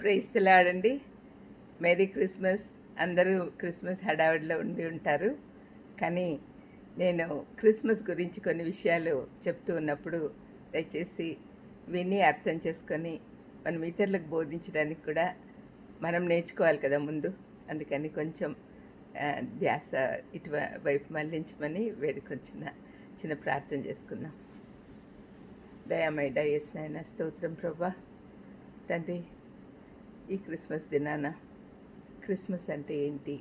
ప్రేస్తులాడండి merry Christmas. అందరూ Christmas హడావిడిలో ఉండి ఉంటారు. కానీ నేను క్రిస్మస్ గురించి కొన్ని విషయాలు చెప్తూ ఉన్నప్పుడు దయచేసి విని అర్థం చేసుకొని మనం ఇతరులకు బోధించడానికి కూడా మనం నేర్చుకోవాలి కదా ముందు. అందుకని కొంచెం ధ్యాస ఇటు వైపు మళ్ళించమని వేడుకొచ్చిన చిన్న ప్రార్థన చేసుకుందాం. దయామై డయస్ నాయన స్తోత్రం ప్రభా. తండ్రి ఈ క్రిస్మస్ దినాన క్రిస్మస్ అంటే ఏంటి?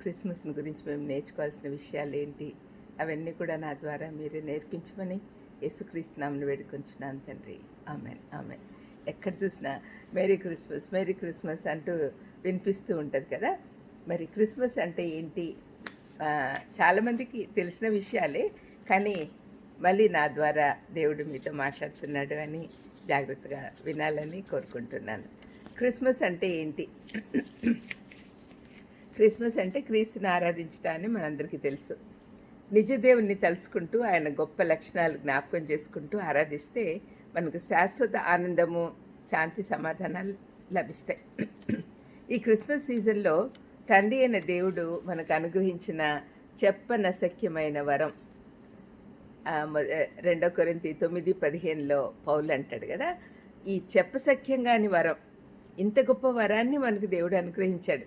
క్రిస్మస్ గురించి మేము నేర్చుకోవాల్సిన విషయాలు ఏంటి అవన్నీ కూడా నా ద్వారా మీరే నేర్పించమని యేసుక్రీస్తునామని వేడుకొంచున్నాను తండ్రి. ఆమె ఆమె ఎక్కడ చూసినా మేరీ క్రిస్మస్ మేరీ క్రిస్మస్ అంటూ వినిపిస్తూ ఉంటుంది కదా? మరి క్రిస్మస్ అంటే ఏంటి? చాలామందికి తెలిసిన విషయాలే కానీ మళ్ళీ నా ద్వారా దేవుడు మీతో మాట్లాడుతున్నాడు అని జాగ్రత్తగా వినాలని కోరుకుంటున్నాను. క్రిస్మస్ అంటే ఏంటి? క్రిస్మస్ అంటే క్రీస్తుని ఆరాధించడాన్ని మనందరికీ తెలుసు. నిజ దేవుణ్ణి తలుచుకుంటూ ఆయన గొప్ప లక్షణాలు జ్ఞాపకం చేసుకుంటూ ఆరాధిస్తే మనకు శాశ్వత ఆనందము శాంతి సమాధానాలు లభిస్తాయి. ఈ క్రిస్మస్ సీజన్లో తండ్రి అయిన దేవుడు మనకు అనుగ్రహించిన చెప్పనసఖ్యమైన వరం. రెండో కొరింతి తొమ్మిది పదిహేనులో పౌలు అంటాడు కదా ఈ చెప్పసఖ్యంగాని వరం. ఇంత గొప్ప వరాన్ని మనకు దేవుడు అనుగ్రహించాడు.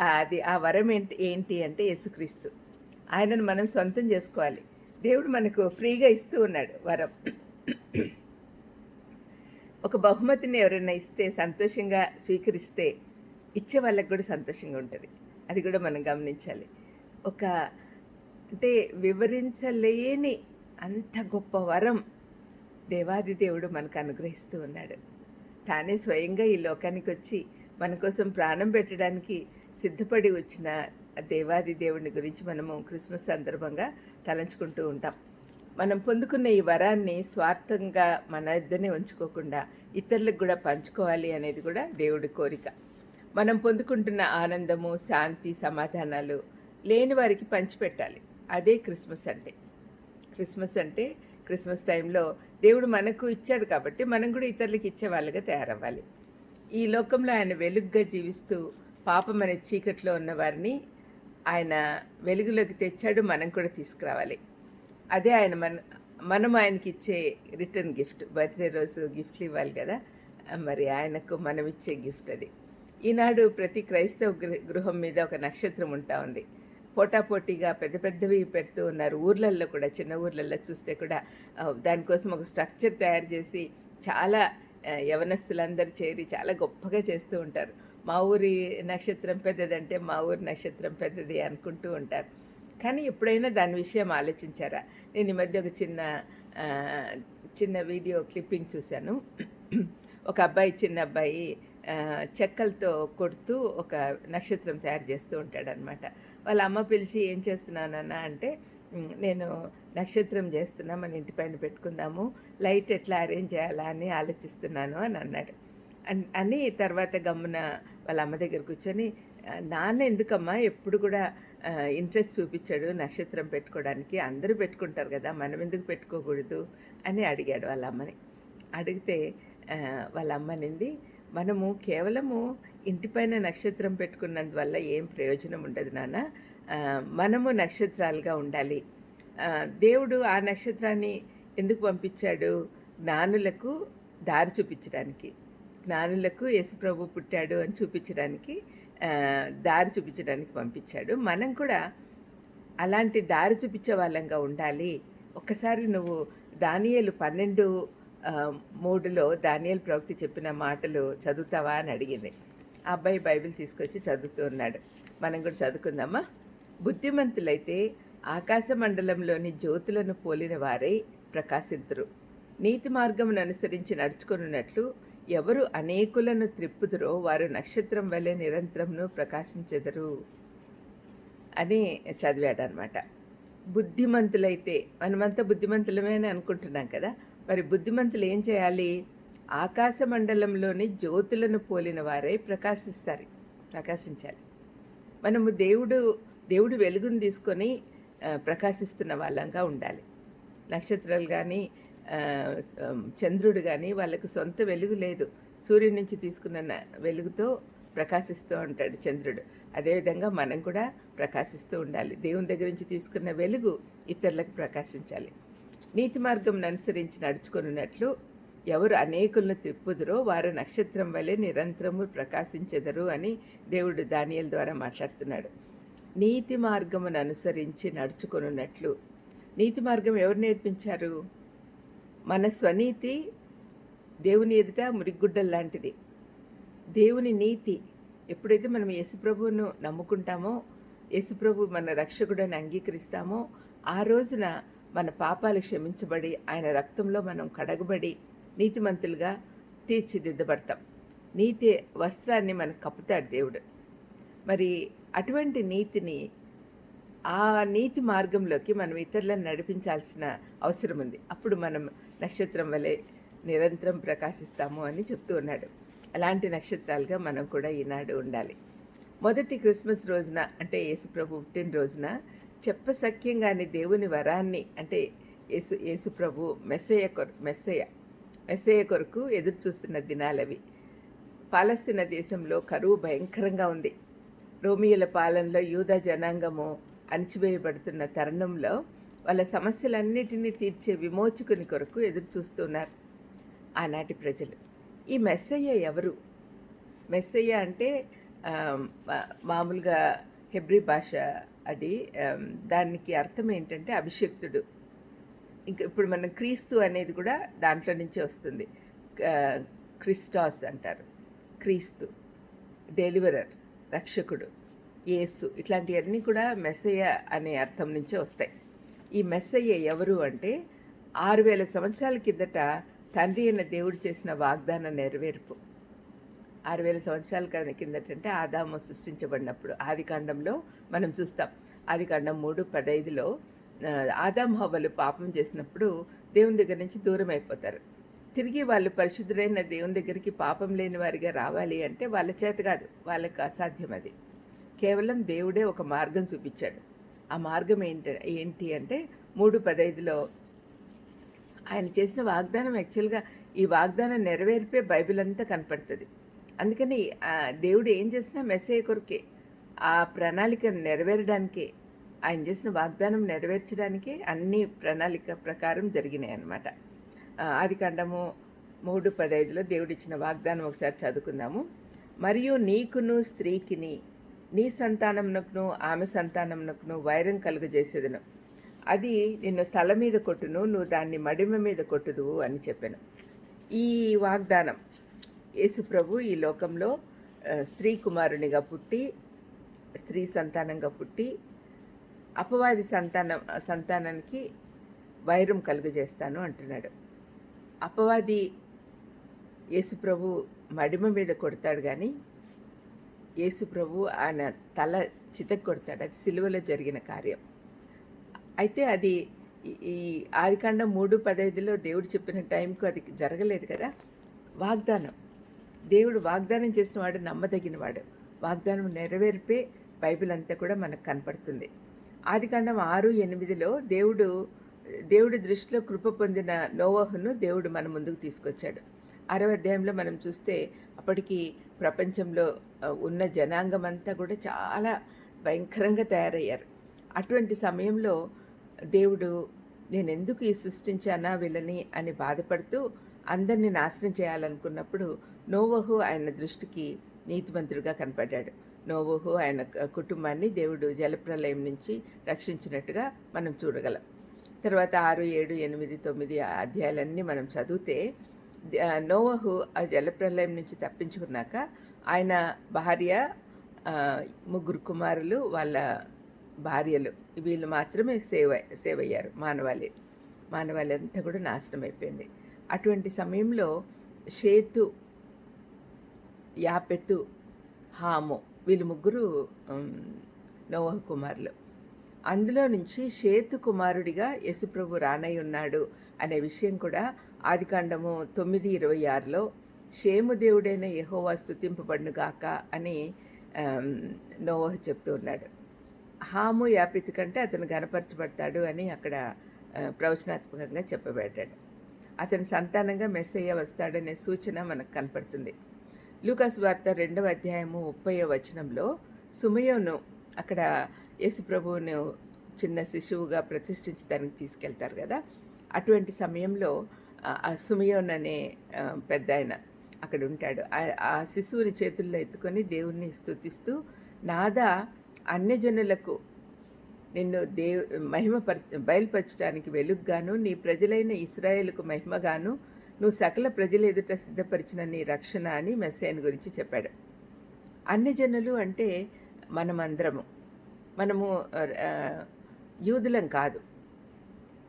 అది ఆ వరం ఏంటి ఏంటి అంటే యేసుక్రీస్తు. ఆయనను మనం సొంతం చేసుకోవాలి. దేవుడు మనకు ఫ్రీగా ఇస్తూ ఉన్నాడు వరం. ఒక బహుమతిని ఎవరైనా ఇస్తే సంతోషంగా స్వీకరిస్తే ఇచ్చే వాళ్ళకి కూడా సంతోషంగా ఉంటుంది. అది కూడా మనం గమనించాలి. ఒక అంటే వివరించలేని అంత గొప్ప వరం దేవాది దేవుడు మనకు అనుగ్రహిస్తూ ఉన్నాడు. తానే స్వయంగా ఈ లోకానికి వచ్చి మన కోసం ప్రాణం పెట్టడానికి సిద్ధపడి వచ్చిన దేవాది దేవుని గురించి మనము క్రిస్మస్ సందర్భంగా తలంచుకుంటూ ఉంటాం. మనం పొందుకున్న ఈ వరాన్ని స్వార్థంగా మన ఇద్దరిని ఉంచుకోకుండా ఇతరులకు కూడా పంచుకోవాలి అనేది కూడా దేవుడి కోరిక. మనం పొందుకుంటున్న ఆనందము శాంతి సమాధానాలు లేని వారికి పంచిపెట్టాలి. అదే క్రిస్మస్ అంటే. క్రిస్మస్ అంటే క్రిస్మస్ టైంలో దేవుడు మనకు ఇచ్చాడు కాబట్టి మనం కూడా ఇతరులకు ఇచ్చే వాళ్ళుగా తయారవ్వాలి. ఈ లోకంలో ఆయన వెలుగుగా జీవిస్తూ పాపం అనే చీకట్లో ఉన్న వారిని ఆయన వెలుగులోకి తెచ్చాడు మనం కూడా తీసుకురావాలి. అదే ఆయన మన మనం ఆయనకి ఇచ్చే రిటర్న్ గిఫ్ట్ బర్త్డే రోజు గిఫ్ట్లు ఇవ్వాలి కదా మరి ఆయనకు మనం ఇచ్చే గిఫ్ట్ అది. ఈనాడు ప్రతి క్రైస్తవ గృహ గృహం మీద ఒక నక్షత్రం ఉంటా ఉంది. పోటాపోటీగా పెద్ద పెద్దవి పెడుతూ ఉన్నారు. ఊర్లల్లో కూడా చిన్న ఊర్లల్లో చూస్తే కూడా దానికోసం ఒక స్ట్రక్చర్ తయారు చేసి చాలా ఆ, యవనస్తులందరూ చేరి చాలా గొప్పగా చేస్తూ ఉంటారు. మా ఊరి నక్షత్రం పెద్దదంటే మా ఊరి నక్షత్రం పెద్దది అనుకుంటూ ఉంటారు. కానీ ఎప్పుడైనా దాని విషయం ఆలోచించారా? నేను ఈ మధ్య ఒక చిన్న చిన్న వీడియో క్లిప్పింగ్ చూశాను. ఒక అబ్బాయి చిన్న అబ్బాయి చెక్కలతో కొడుతూ ఒక నక్షత్రం తయారు చేస్తూ ఉంటాడనమాట వాళ్ళ అమ్మ పిలిచి ఏం చేస్తున్నానన్న అంటే నేను నక్షత్రం చేస్తున్నా మన ఇంటి పైన పెట్టుకుందాము లైట్ ఎట్లా అరేంజ్ చేయాలా అని ఆలోచిస్తున్నాను అని అన్నాడు. అన్- అని తర్వాత గమ్మున వాళ్ళ అమ్మ దగ్గర కూర్చొని నాన్న ఎందుకమ్మా ఎప్పుడు కూడా ఇంట్రెస్ట్ చూపించాడు నక్షత్రం పెట్టుకోవడానికి అందరూ పెట్టుకుంటారు కదా మనం ఎందుకు పెట్టుకోకూడదు అని అడిగాడు వాళ్ళ అమ్మని. అడిగితే వాళ్ళ అమ్మనింది మనము కేవలము ఇంటిపైన నక్షత్రం పెట్టుకున్నందువల్ల ఏం ప్రయోజనం ఉండదు నాన్న. మనము నక్షత్రాలుగా ఉండాలి. దేవుడు ఆ నక్షత్రాన్ని ఎందుకు పంపించాడు? జ్ఞానులకు దారి చూపించడానికి. జ్ఞానులకు యేసుప్రభు పుట్టాడు అని చూపించడానికి దారి చూపించడానికి పంపించాడు. మనం కూడా అలాంటి దారి చూపించే వాళ్ళంగా ఉండాలి. ఒక్కసారి నువ్వు దానియలు పన్నెండు మూడులో దానియేలు ప్రవక్తి చెప్పిన మాటలు చదువుతావా అని అడిగింది. ఆ అబ్బాయి బైబిల్ తీసుకొచ్చి చదువుతూ ఉన్నాడు. మనం కూడా చదువుకుందామా? బుద్ధిమంతులైతే ఆకాశ మండలంలోని జ్యోతులను పోలిన వారై ప్రకాశింతురు నీతి మార్గమును అనుసరించి నడుచుకున్నట్లు ఎవరు అనేకులను త్రిప్పుదురో వారు నక్షత్రం వలె నిరంతరంను ప్రకాశించెదరు అని చదివాడనమాట బుద్ధిమంతులైతే మనమంతా బుద్ధిమంతులమే అని అనుకుంటున్నాం కదా. మరి బుద్ధిమంతులు ఏం చేయాలి? ఆకాశ మండలంలోని జ్యోతులను పోలిన వారై ప్రకాశిస్తారు ప్రకాశించాలి. మనము దేవుడు దేవుడు వెలుగును తీసుకొని ప్రకాశిస్తున్న వాళ్ళంగా ఉండాలి. నక్షత్రాలు కానీ చంద్రుడు కానీ వాళ్ళకు సొంత వెలుగు లేదు. సూర్యుడి నుంచి తీసుకున్న వెలుగుతో ప్రకాశిస్తూ ఉంటాడు చంద్రుడు. అదేవిధంగా మనం కూడా ప్రకాశిస్తూ ఉండాలి. దేవుని దగ్గర నుంచి తీసుకున్న వెలుగు ఇతరులకు ప్రకాశించాలి. నీతి మార్గం అనుసరించి నడుచుకున్నట్లు ఎవరు అనేకులను తిప్పుదురో వారు నక్షత్రం వలె నిరంతరము ప్రకాశించెదరు అని దేవుడు దానియల్ ద్వారా మాట్లాడుతున్నాడు. నీతి మార్గమును అనుసరించి నడుచుకొనున్నట్లు. నీతి మార్గం ఎవరు నేర్పించారు? మన స్వనీతి దేవుని ఎదుట మురిగుడ్డల్ లాంటిది. దేవుని నీతి ఎప్పుడైతే మనం యేసుప్రభువును నమ్ముకుంటామో యేసుప్రభు మన రక్షకుడని అంగీకరిస్తామో ఆ రోజున మన పాపాలు క్షమించబడి ఆయన రక్తంలో మనం కడగబడి నీతిమంతులుగా తీర్చిదిద్దబడతాం. నీతి వస్త్రాన్ని మనకు కప్పుతాడు దేవుడు. మరి అటువంటి నీతిని ఆ నీతి మార్గంలోకి మనం ఇతరులను నడిపించాల్సిన అవసరం ఉంది. అప్పుడు మనం నక్షత్రం వలె నిరంతరం ప్రకాశిస్తాము అని చెప్తూ ఉన్నాడు. అలాంటి నక్షత్రాలుగా మనం కూడా ఈనాడు ఉండాలి. మొదటి క్రిస్మస్ రోజున అంటే యేసుప్రభు పుట్టినరోజున చెప్పసఖ్యంగాని దేవుని వరాన్ని అంటే యేసు యేసుప్రభు మెస్సయ్య కొర మెస్సయ్య మెస్సయ్య కొరకు ఎదురు చూస్తున్న దినాలవి. పాలస్తీన దేశంలో కరువు భయంకరంగా ఉంది. రోమియోల పాలనలో యూదా జనాంగము అణిచివేయబడుతున్న తరుణంలో వాళ్ళ సమస్యలన్నిటినీ తీర్చే విమోచకుని కొరకు ఎదురు చూస్తున్నారు ఆనాటి ప్రజలు. ఈ మెస్సయ్య ఎవరు? మెస్సయ్య అంటే మామూలుగా హెబ్రి భాష అది దానికి అర్థం ఏంటంటే అభిషక్తుడు. ఇంకా ఇప్పుడు మనం క్రీస్తు అనేది కూడా దాంట్లో నుంచి వస్తుంది. క్రిస్టాస్ అంటారు. క్రీస్తు డెలివరర్ రక్షకుడు యేసు ఇట్లాంటివన్నీ కూడా మెస్సయ్య అనే అర్థం నుంచే వస్తాయి. ఈ మెస్సయ్య ఎవరు అంటే ఆరు వేల సంవత్సరాల కిందట తండ్రి అయిన దేవుడు చేసిన వాగ్దాన నెరవేర్పు. ఆరు వేల సంవత్సరాల కిందట అంటే ఆదాము సృష్టించబడినప్పుడు. ఆది కాండంలో మనం చూస్తాం. ఆది కాండం మూడు పదైదులో ఆదాం హవ్వలు పాపం చేసినప్పుడు దేవుని దగ్గర నుంచి దూరం అయిపోతారు. తిరిగి వాళ్ళు పరిశుద్ధులైన దేవుని దగ్గరికి పాపం లేని వారిగా రావాలి అంటే వాళ్ళ చేత కాదు వాళ్ళకి అసాధ్యం అది. కేవలం దేవుడే ఒక మార్గం చూపించాడు. ఆ మార్గం ఏంటి ఏంటి అంటే మూడు పదైదులో ఆయన చేసిన వాగ్దానం యాక్చువల్గా ఈ వాగ్దానం నెరవేర్పే బైబిల్ అంతా కనపడుతుంది. అందుకని దేవుడు ఏం చేసినా మెసేజ్ కొరకే ఆ ప్రణాళిక నెరవేరడానికే ఆయన చేసిన వాగ్దానం నెరవేర్చడానికి అన్ని ప్రణాళిక ప్రకారం జరిగినాయి అన్నమాట. ఆది కాండము మూడు పదైదులో దేవుడిచ్చిన వాగ్దానం ఒకసారి చదువుకుందాము. మరియు నీకును స్త్రీకిని నీ సంతానమునకును ఆమె సంతానమునకును వైరం కలుగజేసేదను. అది నిన్ను తల మీద కొట్టును నువ్వు దాన్ని మడిమ మీద కొట్టుదువు అని చెప్పాను. ఈ వాగ్దానం యేసుప్రభు ఈ లోకంలో స్త్రీ కుమారునిగా పుట్టి స్త్రీ సంతానంగా పుట్టి అపవాది సంతానం సంతానానికి వైరం కలుగజేస్తాను అంటున్నాడు. అపవాది యేసుప్రభు మడిమ మీద కొడతాడు కానీ యేసుప్రభు ఆయన తల చితక్ కొడతాడు. అది సిలువలో జరిగిన కార్యం. అయితే అది ఈ- ఈ ఆదికాండం మూడు పదైదులో దేవుడు చెప్పిన టైంకు అది జరగలేదు కదా? వాగ్దానం. దేవుడు వాగ్దానం చేసిన వాడు నమ్మదగినవాడు వాగ్దానం నెరవేర్పే బైబిల్ అంతా కూడా మనకు కనపడుతుంది. ఆదికాండం ఆరు ఎనిమిదిలో దేవుడు దేవుడి దృష్టిలో కృప పొందిన నోవహును దేవుడు మన ముందుకు తీసుకొచ్చాడు. ఆరవ అధ్యాయంలో మనం చూస్తే అప్పటికి ప్రపంచంలో ఉన్న జనాంగం అంతా కూడా చాలా భయంకరంగా తయారయ్యారు. అటువంటి సమయంలో దేవుడు నేను ఎందుకు ఈ సృష్టించానా వీళ్ళని అని బాధపడుతూ అందరినీ నాశనం చేయాలనుకున్నప్పుడు నోవహు ఆయన దృష్టికి నీతిమంతుడిగా కనపడ్డాడు. నోవహు ఆయన కుటుంబాన్ని దేవుడు జలప్రలయం నుంచి రక్షించినట్టుగా మనం చూడగలం. తర్వాత ఆరు ఏడు ఎనిమిది తొమ్మిది అధ్యాయాలన్నీ మనం చదివితే నోవహు ఆ జలప్రలయం నుంచి తప్పించుకున్నాక ఆయన భార్య ముగ్గురు కుమారులు వాళ్ళ భార్యలు వీళ్ళు మాత్రమే సేవ్ సేవ్ అయ్యారు మానవాళి. మానవాళి అంతా కూడా నాశనం అయిపోయింది. అటువంటి సమయంలో షేతు యాపెతు హాము వీళ్ళు ముగ్గురు నోవహ కుమారులు. అందులో నుంచి షేతు కుమారుడిగా యశుప్రభు రానై ఉన్నాడు అనే విషయం కూడా ఆదికాండము తొమ్మిది ఇరవై ఆరులో షేము దేవుడైన యెహోవా స్తుతింపబడునుగాక అని నోవహ చెప్తూ ఉన్నాడు. హాము యాపిత్ కంటే అతను గనపరచబడతాడు అని అక్కడ ప్రవచనాత్మకంగా చెప్పబడ్డాడు. అతని సంతానంగా మెస్సయ్య వస్తాడనే సూచన మనకు కనపడుతుంది. లూకాస్ వార్త రెండవ అధ్యాయము ముప్పై వచనంలో సుమయోను అక్కడ యేసు ప్రభువును చిన్న శిశువుగా ప్రతిష్ఠించడానికి తీసుకెళ్తారు కదా. అటువంటి సమయంలో ఆ- సుమయోన్ అనే పెద్ద ఆయన అక్కడ ఉంటాడు. ఆ- ఆ శిశువుని చేతుల్లో ఎత్తుకొని దేవుణ్ణి స్తుతిస్తూ నాదా అన్యజనులకు నిన్ను దేవ్ మహిమపర బయలుపరచడానికి వెలుగ్గాను నీ ప్రజలైన ఇస్రాయేల్కు మహిమగాను నువ్వు సకల ప్రజల ఎదుట సిద్ధపరిచిన నీ రక్షణ అని మెస్సేన్ గురించి చెప్పాడు. అన్ని జనులు అంటే మనమందరము. మనము యూదులం కాదు.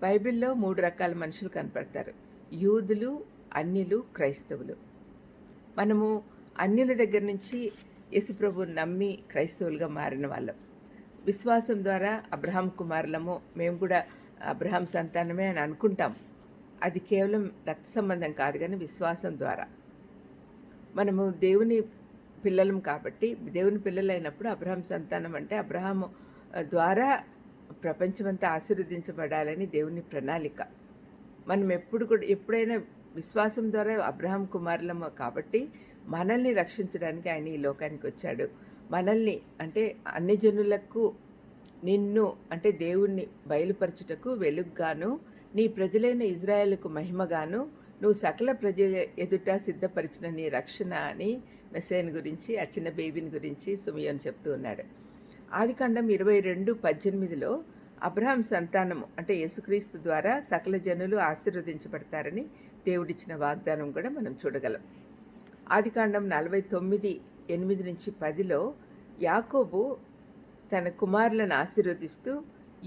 బైబిల్లో మూడు రకాల మనుషులు కనపడతారు. యూదులు అన్యులు క్రైస్తవులు. మనము అన్యుల దగ్గర నుంచి యేసుప్రభు నమ్మి క్రైస్తవులుగా మారిన వాళ్ళం. విశ్వాసం ద్వారా అబ్రహాం కుమారులము మేము కూడా అబ్రహాం సంతానమే అని అనుకుంటాం. అది కేవలం రక్త సంబంధం కాదు కానీ విశ్వాసం ద్వారా. మనము దేవుని పిల్లలం కాబట్టి దేవుని పిల్లలైనప్పుడు అబ్రహాం సంతానం అంటే అబ్రహం ద్వారా ప్రపంచమంతా ఆశీర్వదించబడాలని దేవుని ప్రణాళిక. మనం ఎప్పుడు కూడా ఎప్పుడైనా విశ్వాసం ద్వారా అబ్రహాం కుమారులము కాబట్టి మనల్ని రక్షించడానికి ఆయన ఈ లోకానికి వచ్చాడు. మనల్ని అంటే అన్ని జనులకు నిన్ను అంటే దేవుణ్ణి బయలుపరచుటకు వెలుగ్గాను నీ ప్రజలైన ఇజ్రాయెల్కు మహిమగాను నువ్వు సకల ప్రజల ఎదుట సిద్ధపరిచిన నీ రక్షణ అని మెసేన్ గురించి ఆ చిన్న బేబీని గురించి సుమియోన్ చెప్తూ ఉన్నాడు. ఆదికాండం ఇరవై రెండు పద్దెనిమిదిలో అబ్రహాం సంతానము అంటే యేసుక్రీస్తు ద్వారా సకల జనులు ఆశీర్వదించబడతారని దేవుడిచ్చిన వాగ్దానం కూడా మనం చూడగలం. ఆదికాండం నలభై తొమ్మిది ఎనిమిది నుంచి పదిలో యాకోబు తన కుమారులను ఆశీర్వదిస్తూ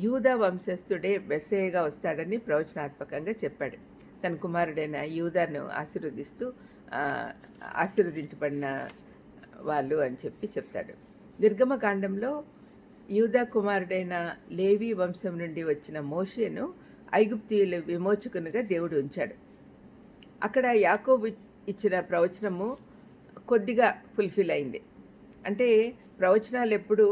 యూదా వంశస్థుడే మెస్సేయగా వస్తాడని ప్రవచనాత్మకంగా చెప్పాడు. తన కుమారుడైన యూదాను ఆశీర్వదిస్తూ ఆశీర్వదించబడిన వాళ్ళు అని చెప్పి చెప్తాడు. నిర్గమకాండంలో యూదా కుమారుడైన లేవి వంశం నుండి వచ్చిన మోషేను ఐగుప్తీయుల విమోచకునిగా దేవుడు ఉంచాడు. అక్కడ యాకోబు ఇచ్చిన ప్రవచనము కొద్దిగా ఫుల్ఫిల్ అయింది. అంటే ప్రవచనాలు ఎప్పుడు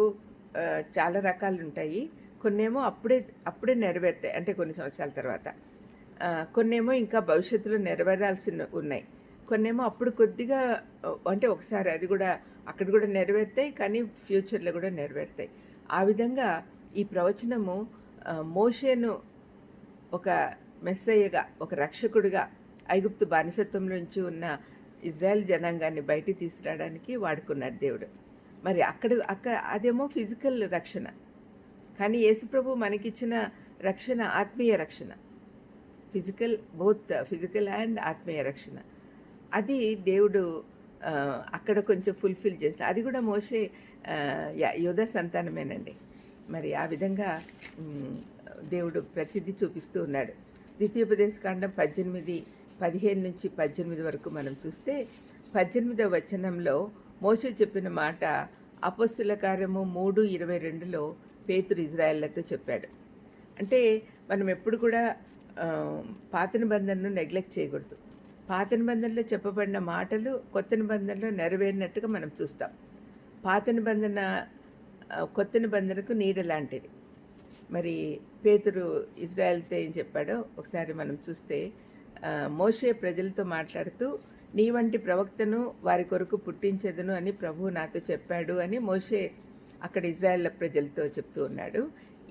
చాలా రకాలు ఉంటాయి. కొన్నేమో అప్పుడే అప్పుడే నెరవేరుతాయి. అంటే కొన్ని సంవత్సరాల తర్వాత. కొన్నేమో ఇంకా భవిష్యత్తులో నెరవేరాల్సి ఉన్నాయి. కొన్నేమో అప్పుడు కొద్దిగా అంటే ఒకసారి అది కూడా అక్కడ కూడా నెరవేరుతాయి కానీ ఫ్యూచర్లో కూడా నెరవేరుతాయి. ఆ విధంగా ఈ ప్రవచనము మోషేను ఒక మెస్సయ్యగా ఒక రక్షకుడిగా ఐగుప్తు బానిసత్వం నుంచి ఉన్న ఇజ్రాయెల్ జనాంగాన్ని బయటికి తీసుకురావడానికి వాడుకున్నాడు దేవుడు. మరి అక్కడ అక్కడ అదేమో ఫిజికల్ రక్షణ. కానీ యేసుప్రభు మనకిచ్చిన రక్షణ ఆత్మీయ రక్షణ. ఫిజికల్ బోత్ ఫిజికల్ అండ్ ఆత్మీయ రక్షణ. అది దేవుడు అక్కడ కొంచెం ఫుల్ఫిల్ చేసిన. అది కూడా మోసే యోధ సంతానమేనండి. మరి ఆ విధంగా దేవుడు ప్రతిదీ చూపిస్తూ ఉన్నాడు. ద్వితీయోపదేశకాండం పద్దెనిమిది పదిహేను నుంచి పద్దెనిమిది వరకు మనం చూస్తే పద్దెనిమిదవ వచనంలో మోషే చెప్పిన మాట అపస్సుల కార్యము మూడు ఇరవై రెండులో పేతురు ఇజ్రాయెళ్ళతో చెప్పాడు. అంటే మనం ఎప్పుడు కూడా పాత నిబంధనను నెగ్లెక్ట్ చేయకూడదు. పాత నిబంధనలో చెప్పబడిన మాటలు కొత్త నిబంధనలో నెరవేరినట్టుగా మనం చూస్తాం. పాత నిబంధన కొత్త నిబంధనకు నీడ లాంటిది. మరి పేతురు ఇజ్రాయెల్తో ఏం చెప్పాడో ఒకసారి మనం చూస్తే మోషే ప్రజలతో మాట్లాడుతూ నీ వంటి ప్రవక్తను వారి కొరకు పుట్టించదును అని ప్రభువు నాతో చెప్పాడు అని మోషే అక్కడ ఇజ్రాయెల్ ప్రజలతో చెప్తూ ఉన్నాడు.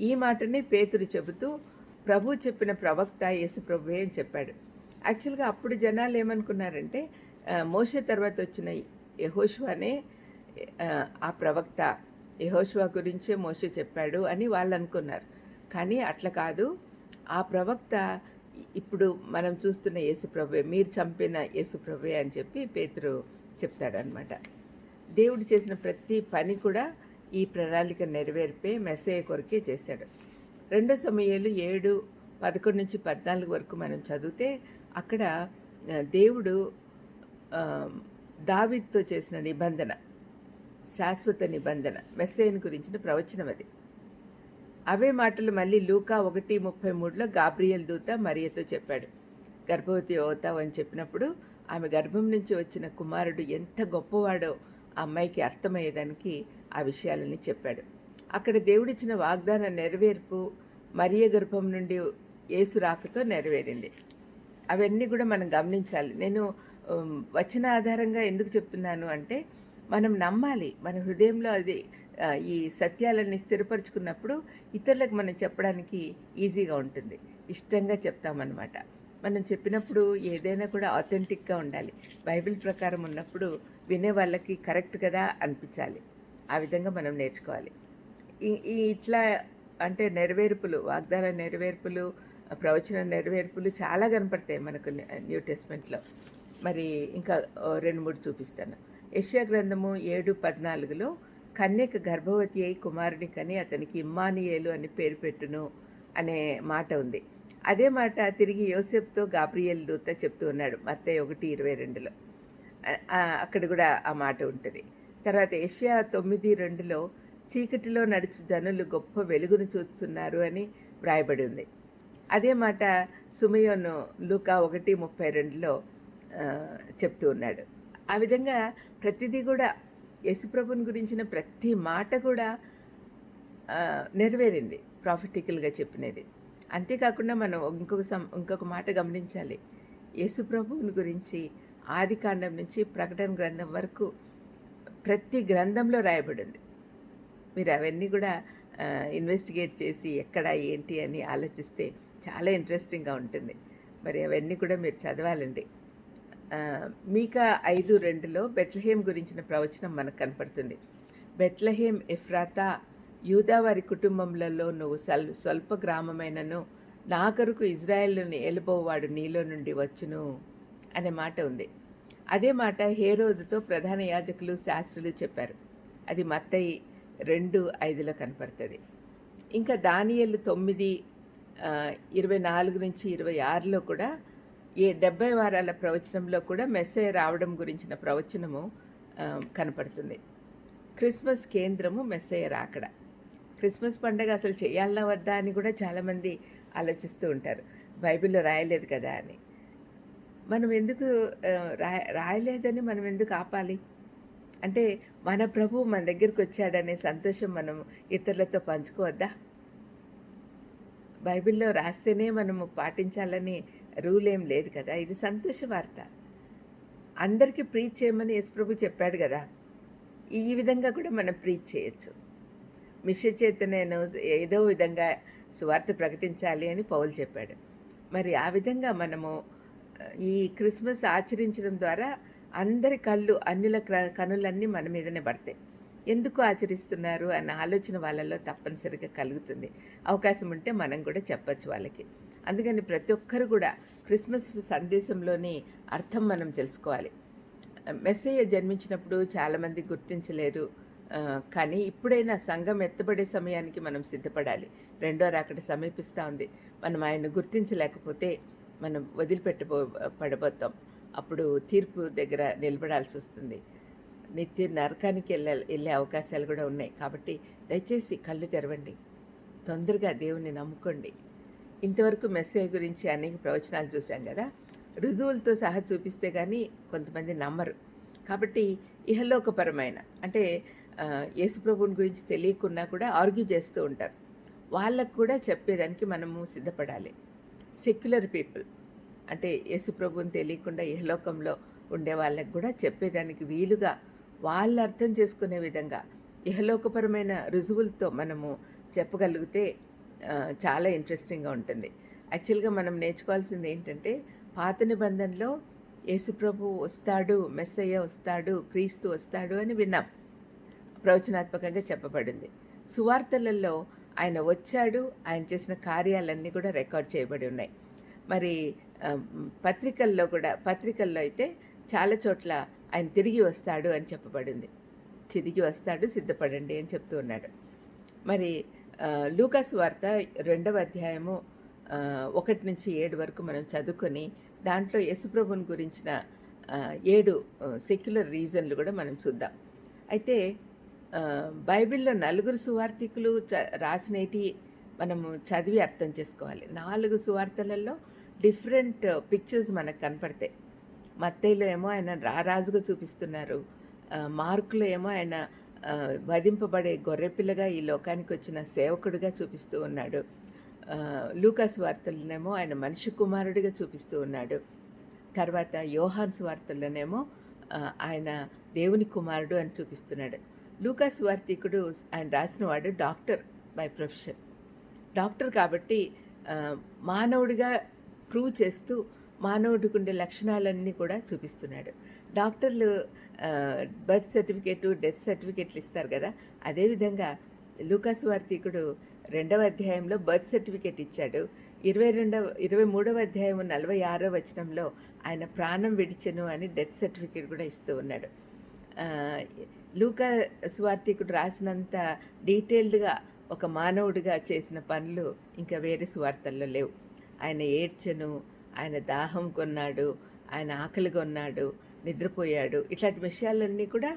ఈ మాటని పేతురు చెబుతూ ప్రభు చెప్పిన ప్రవక్త యేసు ప్రభువే అని చెప్పాడు. యాక్చువల్గా అప్పుడు జనాలు ఏమనుకున్నారంటే మోషే తర్వాత వచ్చిన యహోష్వానే ఆ ప్రవక్త యహోష్వా గురించే మోషే చెప్పాడు అని వాళ్ళు అనుకున్నారు. కానీ అట్లా కాదు. ఆ ప్రవక్త ఇప్పుడు మనం చూస్తున్న యేసుప్రభువే మీరు చంపిన యేసుప్రభువే అని చెప్పి పేతురు చెప్తాడనమాట దేవుడు చేసిన ప్రతి పని కూడా ఈ ప్రణాళిక నెరవేర్పే మెస్సయ్య కొరకే చేశాడు. రెండో సమయాలు ఏడు పదకొండు నుంచి పద్నాలుగు వరకు మనం చదివితే అక్కడ దేవుడు దావిద్తో చేసిన నిబంధన శాశ్వత నిబంధన మెస్సేయన్ గురించిన ప్రవచనం అది అవే మాటలు మళ్ళీ లూకా ఒకటి ముప్పై మూడులో గాబ్రియల్ దూత మరియతో చెప్పాడు. గర్భవతి అవుతావు అని చెప్పినప్పుడు ఆమె గర్భం నుంచి వచ్చిన కుమారుడు ఎంత గొప్పవాడో ఆ అమ్మాయికి అర్థమయ్యేదానికి ఆ విషయాలని చెప్పాడు. అక్కడ దేవుడిచ్చిన వాగ్దాన నెరవేర్పు మరియ గర్భం నుండి యేసు రాకతో నెరవేరింది. అవన్నీ కూడా మనం గమనించాలి. నేను వచ్చిన ఆధారంగా ఎందుకు చెప్తున్నాను అంటే మనం నమ్మాలి. మన హృదయంలో అది ఈ సత్యాలన్నీ స్థిరపరచుకున్నప్పుడు ఇతరులకు మనం చెప్పడానికి ఈజీగా ఉంటుంది. ఇష్టంగా చెప్తామన్నమాట. మనం చెప్పినప్పుడు ఏదైనా కూడా ఆథెంటిక్గా ఉండాలి. బైబిల్ ప్రకారం ఉన్నప్పుడు వినే వాళ్ళకి కరెక్ట్ కదా అనిపించాలి. ఆ విధంగా మనం నేర్చుకోవాలి. ఈ- ఇట్లా అంటే నెరవేర్పులు వాగ్దాన నెరవేర్పులు ప్రవచన నెరవేర్పులు చాలా కనపడతాయి మనకు న్యూ- టెస్ట్మెంట్లో. మరి ఇంకా రెండు మూడు చూపిస్తాను. యష్యా గ్రంథము ఏడు పద్నాలుగులో కన్యక గర్భవతి అయి కుమారుని కని అతనికి ఇమ్మానియేలు అని పేరు పెట్టును అనే మాట ఉంది. అదే మాట తిరిగి యోసెఫ్తో గాబ్రియల్ దూత చెప్తూ ఉన్నాడు మత్తయి ఒకటి ఇరవై రెండులో. అక్కడ కూడా ఆ మాట ఉంటుంది. తర్వాత ఏషియా తొమ్మిది రెండులో చీకటిలో నడుచు జనులు గొప్ప వెలుగును చూస్తున్నారు అని వ్రాయబడి ఉంది. అదే మాట సుమయోను లూకా ఒకటి ముప్పై రెండులో చెప్తూ ఉన్నాడు. ఆ విధంగా ప్రతిదీ కూడా యశుప్రభుని గురించిన ప్రతి మాట కూడా నెరవేరింది ప్రాఫిటికల్గా చెప్పినది. అంతేకాకుండా మనం ఇంకొక సం ఇంకొక మాట గమనించాలి. యేసుప్రభువుని గురించి ఆది కాండం నుంచి ప్రకటన గ్రంథం వరకు ప్రతి గ్రంథంలో రాయబడింది. మీరు అవన్నీ కూడా ఇన్వెస్టిగేట్ చేసి ఎక్కడ ఏంటి అని ఆలోచిస్తే చాలా ఇంట్రెస్టింగ్గా ఉంటుంది. మరి అవన్నీ కూడా మీరు చదవాలండి. మీకా ఐదు రెండులో బెత్లహేం గురించిన ప్రవచనం మనకు కనపడుతుంది. బెత్లహేం ఎఫ్రాతా యూదావారి కుటుంబంలో నువ్వు స్వల్ స్వల్ప గ్రామమైనను నా కొరకు ఇజ్రాయెల్లోని ఏలుబోవాడు నీలో నుండి వచ్చును అనే మాట ఉంది. అదే మాట హేరోదుతో ప్రధాన యాజకులు శాస్త్రులు చెప్పారు. అది మత్తయి రెండు ఐదులో కనపడుతుంది. ఇంకా దానియలు తొమ్మిది ఇరవై నాలుగు నుంచి ఇరవై ఆరులో కూడా ఏ డెబ్బై వారాల ప్రవచనంలో కూడా మెస్సే రావడం గురించిన ప్రవచనము కనపడుతుంది. క్రిస్మస్ కేంద్రము మెస్సయ్య రాకడ. క్రిస్మస్ పండగ అసలు చేయాలన్నా వద్దా అని కూడా చాలామంది ఆలోచిస్తూ ఉంటారు. బైబిల్లో రాయలేదు కదా అని. మనం ఎందుకు రాయ రాయలేదని మనం ఎందుకు ఆపాలి? అంటే మన ప్రభు మన దగ్గరికి వచ్చాడనే సంతోషం మనం ఇతరులతో పంచుకోవద్దా? బైబిల్లో రాస్తేనే మనము పాటించాలని రూల్ ఏం లేదు కదా ఇది సంతోష వార్త. అందరికీ ప్రీచ్ చేయమని యశ్ప్రభు చెప్పాడు కదా ఈ విధంగా కూడా మనం ప్రీచ్ చేయొచ్చు. మిష చేత నేను ఏదో విధంగా సువార్త ప్రకటించాలి అని పౌలు చెప్పాడు. మరి ఆ విధంగా మనము ఈ క్రిస్మస్ ఆచరించడం ద్వారా అందరి కళ్ళు అన్యుల క్ర- కనులన్నీ మన మీదనే పడతాయి. ఎందుకు ఆచరిస్తున్నారు అన్న ఆలోచన వాళ్ళలో తప్పనిసరిగా కలుగుతుంది. అవకాశం ఉంటే మనం కూడా చెప్పచ్చు వాళ్ళకి. అందుకని ప్రతి ఒక్కరు కూడా క్రిస్మస్ సందేశంలోని అర్థం మనం తెలుసుకోవాలి. మెస్సయ్య జన్మించినప్పుడు చాలామంది గుర్తించలేరు కానీ ఇప్పుడైనా సంఘం ఎత్తబడే సమయానికి మనం సిద్ధపడాలి. రెండో రాకడ సమీపిస్తూ ఉంది. మనం ఆయన గుర్తించలేకపోతే మనం వదిలిపెట్టబో పడబోతాం. అప్పుడు తీర్పు దగ్గర నిలబడాల్సి వస్తుంది. నిత్య నరకానికి వెళ్ళే వెళ్ళే అవకాశాలు కూడా ఉన్నాయి. కాబట్టి దయచేసి కళ్ళు తెరవండి. తొందరగా దేవుని నమ్ముకోండి. ఇంతవరకు మెస్సేజ్ గురించి అనేక ప్రవచనాలు చూసాం కదా. రుజువులతో సహా చూపిస్తే కానీ కొంతమంది నమ్మరు. కాబట్టి ఇహలోకపరమైన అంటే యేసుప్రభుని గురించి తెలియకున్నా కూడా ఆర్గ్యూ చేస్తూ ఉంటారు. వాళ్ళకు కూడా చెప్పేదానికి మనము సిద్ధపడాలి. సెక్యులర్ పీపుల్ అంటే యేసుప్రభుని తెలియకుండా ఇహలోకంలో ఉండే వాళ్ళకు కూడా చెప్పేదానికి వీలుగా వాళ్ళు అర్థం చేసుకునే విధంగా ఇహలోకపరమైన రుజువులతో మనము చెప్పగలిగితే చాలా ఇంట్రెస్టింగ్గా ఉంటుంది. యాక్చువల్గా మనం నేర్చుకోవాల్సింది ఏంటంటే పాత నిబంధనలో యేసుప్రభు వస్తాడు మెస్సయ్య వస్తాడు క్రీస్తు వస్తాడు అని విన్నాం. ప్రవచనాత్మకంగా చెప్పబడింది. సువార్తలలో ఆయన వచ్చాడు ఆయన చేసిన కార్యాలన్నీ కూడా రికార్డ్ చేయబడి ఉన్నాయి. మరి పత్రికల్లో కూడా పత్రికల్లో అయితే చాలా చోట్ల ఆయన తిరిగి వస్తాడు అని చెప్పబడింది. తిరిగి వస్తాడు సిద్ధపడండి అని చెప్తూ ఉన్నాడు. మరి లూకాస్ వార్త రెండవ అధ్యాయము ఒకటి నుంచి ఏడు వరకు మనం చదువుకొని దాంట్లో యశుప్రభుని గురించిన ఏడు సెక్యులర్ రీజన్లు కూడా మనం చూద్దాం. అయితే బైబిల్లో నలుగురు సువార్థికులు చ రాసినేటి మనము చదివి అర్థం చేసుకోవాలి. నాలుగు సువార్తలలో డిఫరెంట్ పిక్చర్స్ మనకు కనపడతాయి. మత్తయ్యలో ఏమో ఆయన రారాజుగా చూపిస్తున్నారు. మార్కులో ఏమో ఆయన వధింపబడే గొర్రెపిల్లగా ఈ లోకానికి వచ్చిన సేవకుడిగా చూపిస్తూ ఉన్నాడు. లూకాస్ వార్తలనేమో ఆయన మనిషి కుమారుడిగా చూపిస్తూ ఉన్నాడు. తర్వాత యోహాన్స్ వార్తల్లోనేమో ఆయన దేవుని కుమారుడు అని చూపిస్తున్నాడు. లూకాస్ వార్తికుడు ఆయన రాసినవాడు డాక్టర్ బై ప్రొఫెషన్. డాక్టర్ కాబట్టి మానవుడిగా ప్రూవ్ చేస్తూ మానవుడికి ఉండే లక్షణాలన్నీ కూడా చూపిస్తున్నాడు. డాక్టర్లు బర్త్ సర్టిఫికేటు డెత్ సర్టిఫికేట్లు ఇస్తారు కదా. అదేవిధంగా లూకాస్ వార్తీకుడు రెండవ అధ్యాయంలో బర్త్ సర్టిఫికేట్ ఇచ్చాడు. ఇరవై రెండవ ఇరవై మూడవ అధ్యాయం నలభై ఆరో వచనంలో ఆయన ప్రాణం విడిచెను అని డెత్ సర్టిఫికేట్ కూడా ఇస్తూ ఉన్నాడు. లూకా స్వార్థికుడు రాసినంత డీటెయిల్డ్గా ఒక మానవుడిగా చేసిన పనులు ఇంకా వేరే సువార్తల్లో లేవు. ఆయన ఏడ్చను ఆయన దాహం కొన్నాడు ఆయన ఆకలి కొన్నాడు నిద్రపోయాడు. ఇట్లాంటి విషయాలన్నీ కూడా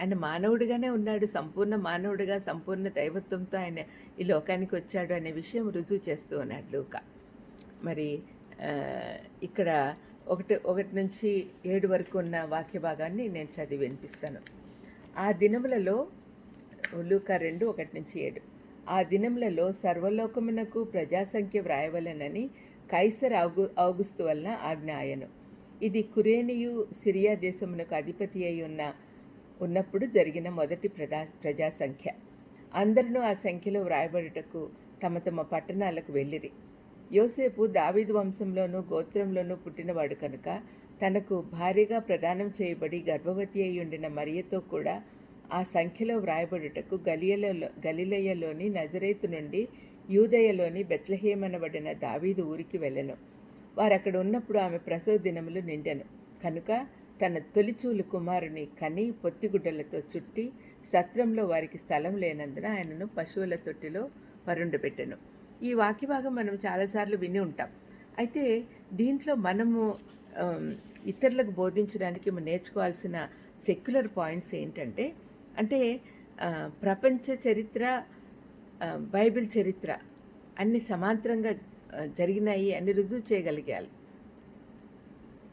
ఆయన మానవుడిగానే ఉన్నాడు. సంపూర్ణ మానవుడిగా సంపూర్ణ దైవత్వంతో ఆయన ఈ లోకానికి వచ్చాడు అనే విషయం రుజువు చేస్తూ ఉన్నాడు లూకా. మరి ఇక్కడ ఒకటి ఒకటి నుంచి ఏడు వరకు ఉన్న వాక్య భాగాన్ని నేను చదివి వినిపిస్తాను. ఆ దినములలో లూకా రెండు ఒకటి నుంచి ఏడు. ఆ దినములలో సర్వలోకమునకు ప్రజాసంఖ్య వ్రాయవలెనని కైసర్ అవుగు ఔగుస్తు వలన ఆజ్ఞ ఆయను. ఇది కురేనియు సిరియా దేశమునకు అధిపతి అయి ఉన్న ఉన్నప్పుడు జరిగిన మొదటి ప్రజా ప్రజాసంఖ్య. అందరినూ ఆ సంఖ్యలో వ్రాయబడుటకు తమ తమ పట్టణాలకు వెళ్ళిరి. యోసేపు దావీదు వంశంలోనూ గోత్రంలోనూ పుట్టినవాడు కనుక తనకు భారీగా ప్రదానం చేయబడి గర్భవతి అయి ఉండిన మరియతో కూడా ఆ సంఖ్యలో వ్రాయబడుటకు గలియలలో గలిలయలోని నజరేతు నుండి యూదయలోని బెత్లహేమనబడిన దావీదు ఊరికి వెళ్ళను. వారు అక్కడ ఉన్నప్పుడు ఆమె ప్రసవ దినములు నిండెను. కనుక తన తొలిచూలు కుమారుని కని పొత్తిగుడ్డలతో చుట్టి సత్రంలో వారికి స్థలం లేనందున ఆయనను పశువుల తొట్టిలో పరుండబెట్టెను ఈ వాక్య భాగం మనం చాలాసార్లు విని ఉంటాం. అయితే దీంట్లో మనము ఇతరులకు బోధించడానికి మనం నేర్చుకోవాల్సిన సెక్యులర్ పాయింట్స్ ఏంటంటే అంటే ప్రపంచ చరిత్ర బైబిల్ చరిత్ర అన్ని సమాంతరంగా జరిగినాయి అని రుజువు చేయగలిగాలి.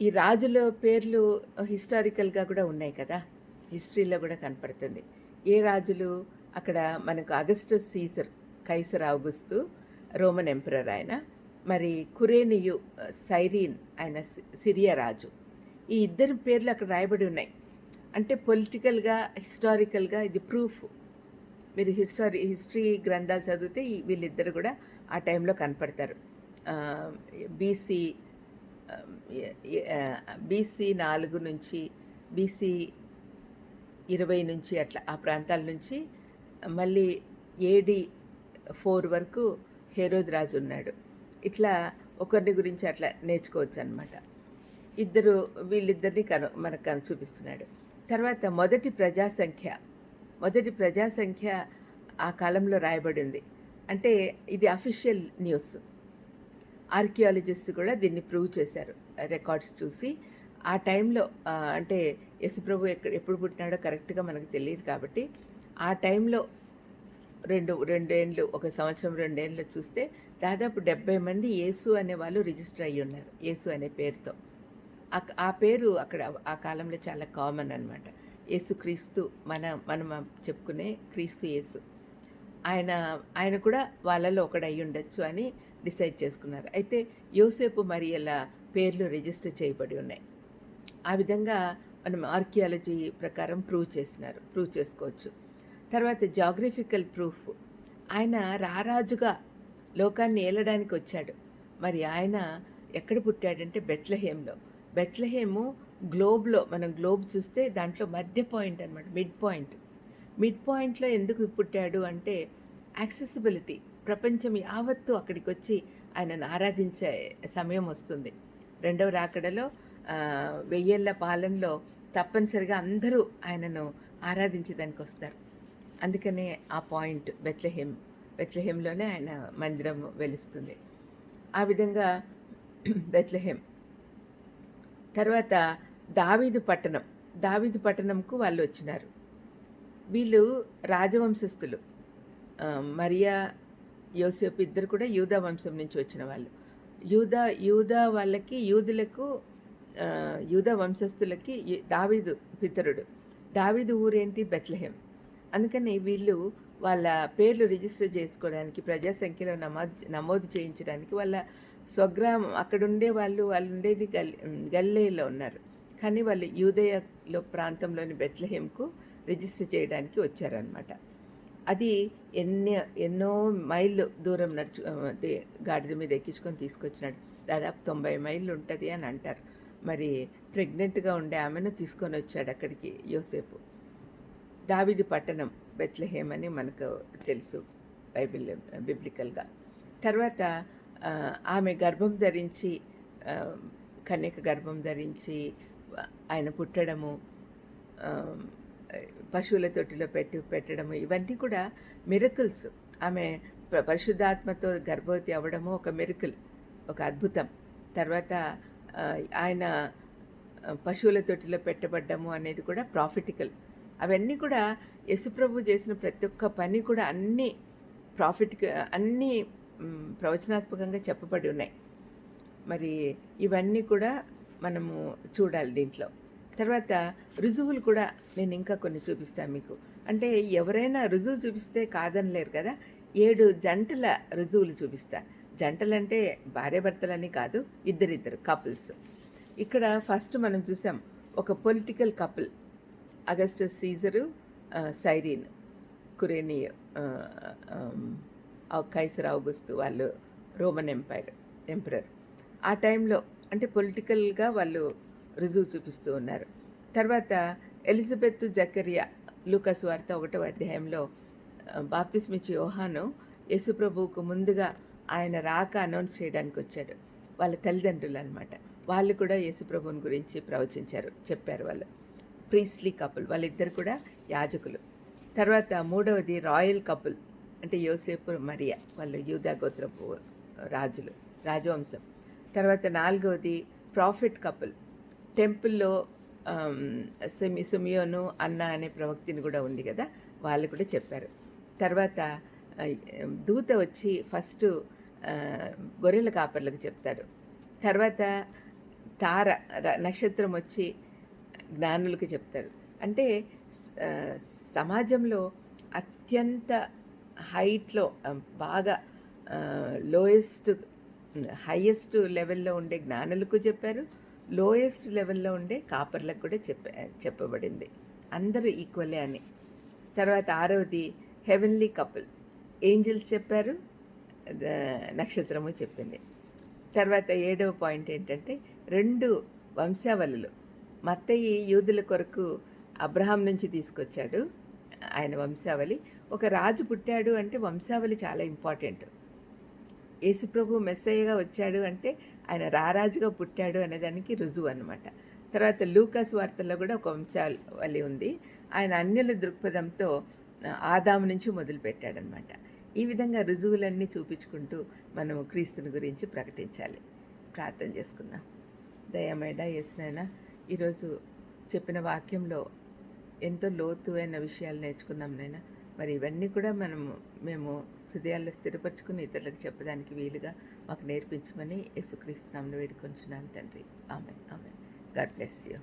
ఈ రాజుల పేర్లు హిస్టారికల్గా కూడా ఉన్నాయి కదా? హిస్టరీలో కూడా కనపడుతుంది. ఏ రాజులు? అక్కడ మనకు Augustus Caesar Kaiser Augustus Roman emperor ఆయన మరి కురేనియు సైరీన్ ఆయన సి- సిరియా రాజు. ఈ ఇద్దరి పేర్లు అక్కడ రాయబడి ఉన్నాయి. అంటే పొలిటికల్గా హిస్టారికల్గా ఇది ప్రూఫ్. మీరు హిస్టరీ హిస్టరీ గ్రంథాలు చదివితే వీళ్ళిద్దరు కూడా ఆ టైంలో కనపడతారు. బీసీ బీసీ నాలుగు నుంచి బీసీ ఇరవై నుంచి అట్లా ఆ ప్రాంతాల నుంచి మళ్ళీ ఏడి ఫోర్ వరకు హేరోద్ రాజు ఉన్నాడు. ఇట్లా ఒకరిని గురించి అట్లా నేర్చుకోవచ్చు అనమాట ఇద్దరు వీళ్ళిద్దరిని కను మనకు కను చూపిస్తున్నాడు. తర్వాత మొదటి ప్రజాసంఖ్య మొదటి ప్రజాసంఖ్య ఆ కాలంలో రాయబడింది. అంటే ఇది అఫీషియల్ న్యూస్ ఆర్కియాలజిస్ట్ కూడా దీన్ని ప్రూవ్ చేశారు రికార్డ్స్ చూసి. ఆ టైంలో అంటే యశుప్రభు ఎక్కడ ఎప్పుడు పుట్టినాడో కరెక్ట్గా మనకు తెలియదు కాబట్టి ఆ టైంలో రెండు రెండేళ్ళు ఒక సంవత్సరం రెండేళ్ళు చూస్తే దాదాపు డెబ్బై మంది యేసు అనే వాళ్ళు రిజిస్టర్ అయ్యి ఉన్నారు యేసు అనే పేరుతో. ఆ- ఆ పేరు అక్కడ ఆ కాలంలో చాలా కామన్ అనమాట యేసు క్రీస్తు మన మనం చెప్పుకునే క్రీస్తు యేసు. ఆయన ఆయన కూడా వాళ్ళలో ఒకడై ఉండొచ్చు అని డిసైడ్ చేసుకున్నారు. అయితే యోసేపు మరియల పేర్లు రిజిస్టర్ చేయబడి ఉన్నాయి. ఆ విధంగా మనం ఆర్కియాలజీ ప్రకారం ప్రూవ్ చేసినారు ప్రూవ్ చేసుకోవచ్చు. తర్వాత జాగ్రఫికల్ ప్రూఫ్. ఆయన రారాజుగా లోకాన్ని ఏలడానికి వచ్చాడు. మరి ఆయన ఎక్కడ పుట్టాడంటే బెత్లహేంలో. బెత్లహేము గ్లోబ్లో మనం గ్లోబ్ చూస్తే దాంట్లో మధ్య పాయింట్ అనమాట మిడ్ పాయింట్. మిడ్ పాయింట్లో ఎందుకు పుట్టాడు అంటే యాక్సెసిబిలిటీ ప్రపంచం యావత్తు అక్కడికి వచ్చి ఆయనను ఆరాధించే సమయం వస్తుంది. రెండవ రాకడలో వెయ్యేళ్ళ పాలనలో తప్పనిసరిగా అందరూ ఆయనను ఆరాధించేదానికి వస్తారు అందుకనే ఆ పాయింట్ బెత్లహేమ్ బెత్లహేమ్లోనే ఆయన మందిరం వెలుస్తుంది. ఆ విధంగా బెత్లహేమ్. తర్వాత దావీదు పట్టణం. దావీదు పట్టణంకు వాళ్ళు వచ్చినారు. వీళ్ళు రాజవంశస్థులు. మరియా యోసేపు ఇద్దరు కూడా యూదా వంశం నుంచి వచ్చిన వాళ్ళు. యూదా యూదా వాళ్ళకి యూదులకు యూదా వంశస్థులకి దావీదు పితరుడు. దావీదు ఊరేంటి? బెత్లహేం. అందుకని వీళ్ళు వాళ్ళ పేర్లు రిజిస్టర్ చేసుకోవడానికి ప్రజా సంఖ్యలో నమోదు నమోదు చేయించడానికి వాళ్ళ స్వగ్రామం అక్కడుండే వాళ్ళు వాళ్ళు ఉండేది గల్ గల్లేలో ఉన్నారు. కానీ వాళ్ళు యూదయలో ప్రాంతంలోని బెత్లహేమ్కు రిజిస్టర్ చేయడానికి వచ్చారనమాట అది ఎన్ని ఎన్నో మైళ్ళు దూరం నడుచు గాడిద మీద ఎక్కించుకొని తీసుకొచ్చినాడు. దాదాపు తొంభై మైళ్ళు ఉంటుంది అని అంటారు. మరి ప్రెగ్నెంట్గా ఉండే ఆమెను తీసుకొని వచ్చాడు అక్కడికి యోసేపు. దావిది పట్టణం బెత్లహేమ్ అని మనకు తెలుసు బైబిల్ బిబ్లికల్గా. తర్వాత ఆమె గర్భం ధరించి కన్యక గర్భం ధరించి ఆయన పుట్టడము పశువుల తొట్టిలో పెట్టి పెట్టడము ఇవన్నీ కూడా మిరకుల్స్ ఆమె ప- పరిశుద్ధాత్మతో గర్భవతి అవ్వడము ఒక మిరకుల్ ఒక అద్భుతం. తర్వాత ఆయన పశువుల తొట్టిలో పెట్టబడ్డము అనేది కూడా ప్రాఫిటికల్ అవన్నీ కూడా యశుప్రభు చేసిన ప్రతి ఒక్క పని కూడా అన్నీ ప్రాఫిట్ అన్నీ ప్రవచనాత్మకంగా చెప్పబడి ఉన్నాయి. మరి ఇవన్నీ కూడా మనము చూడాలి దీంట్లో. తర్వాత రుజువులు కూడా నేను ఇంకా కొన్ని చూపిస్తాను మీకు. అంటే ఎవరైనా రుజువు చూపిస్తే కాదనలేరు కదా ఏడు జంటల రుజువులు చూపిస్తా. జంటలంటే భార్యాభర్తలని కాదు ఇద్దరిద్దరు కపుల్స్. ఇక్కడ ఫస్ట్ మనం చూసాం ఒక political couple Augustus Caesar Cyrene కురేని Kaiser ఆగుస్తు వాళ్ళు రోమన్ ఎంపైర్ ఎంపరర్. ఆ టైంలో అంటే పొలిటికల్గా వాళ్ళు రుజువు చూపిస్తూ ఉన్నారు. తర్వాత ఎలిజబెత్ జకరియా లూకస్ వార్త ఒకటవ అధ్యాయంలో బాప్తిస్మిచ్చి యోహాను యేసుప్రభువుకు ముందుగా ఆయన రాక అనౌన్స్ చేయడానికి వచ్చాడు. వాళ్ళ తల్లిదండ్రులు అనమాట వాళ్ళు కూడా యేసుప్రభుని గురించి ప్రవచించారు చెప్పారు వాళ్ళు. ప్రీస్లీ కపుల్ వాళ్ళిద్దరు కూడా యాజకులు. తర్వాత మూడవది రాయల్ కపుల్ అంటే యోసేపు మరియా వాళ్ళు యూదా గోత్రపు రాజులు రాజవంశం. తర్వాత నాలుగవది ప్రాఫిట్ కపుల్ టెంపుల్లో సెమి సుమియోను అన్న అనే ప్రవక్తిని కూడా ఉంది కదా వాళ్ళు కూడా చెప్పారు. తర్వాత దూత వచ్చి ఫస్ట్ గొర్రెల కాపర్లకు చెప్తాడు తర్వాత తార నక్షత్రం వచ్చి జ్ఞానులకు చెప్తారు. అంటే సమాజంలో అత్యంత హైట్లో బాగా లోయెస్ట్ హయ్యెస్ట్ లెవెల్లో ఉండే జ్ఞానులకు చెప్పారు. లోయెస్ట్ లెవెల్లో ఉండే కాపర్లకు కూడా చెప్ప చెప్పబడింది. అందరూ ఈక్వలే అని. తర్వాత ఆరవది హెవెన్లీ కపుల్ ఏంజిల్స్ చెప్పారు నక్షత్రము చెప్పింది. తర్వాత ఏడవ పాయింట్ ఏంటంటే రెండు వంశావళులు. మత్తయి యూదుల కొరకు అబ్రహాం నుంచి తీసుకొచ్చాడు ఆయన వంశావళి. ఒక రాజు పుట్టాడు అంటే వంశావళి చాలా ఇంపార్టెంట్ యేసుప్రభు మెస్సయ్యగా వచ్చాడు అంటే ఆయన రారాజుగా పుట్టాడు అనేదానికి రుజువు అనమాట తర్వాత లూకాస్ వార్తల్లో కూడా ఒక వంశావళి ఉంది. ఆయన అన్యుల దృక్పథంతో ఆదాము నుంచి మొదలుపెట్టాడనమాట ఈ విధంగా రుజువులన్నీ చూపించుకుంటూ మనము క్రీస్తుని గురించి ప్రకటించాలి. ప్రార్థన చేసుకుందాం. దయమేడ యేసునైనా ఈరోజు చెప్పిన వాక్యంలో ఎంతో లోతువైన విషయాలు నేర్చుకున్నాం నైనా మరి ఇవన్నీ కూడా మనము మేము హృదయాల్లో స్థిరపరచుకుని ఇతరులకు చెప్పడానికి వీలుగా మాకు నేర్పించమని యేసుక్రీస్తునామను వేడుకొంచున్నాను తండ్రి. ఆమె ఆమె గాడ్ బ్లెస్ యూ.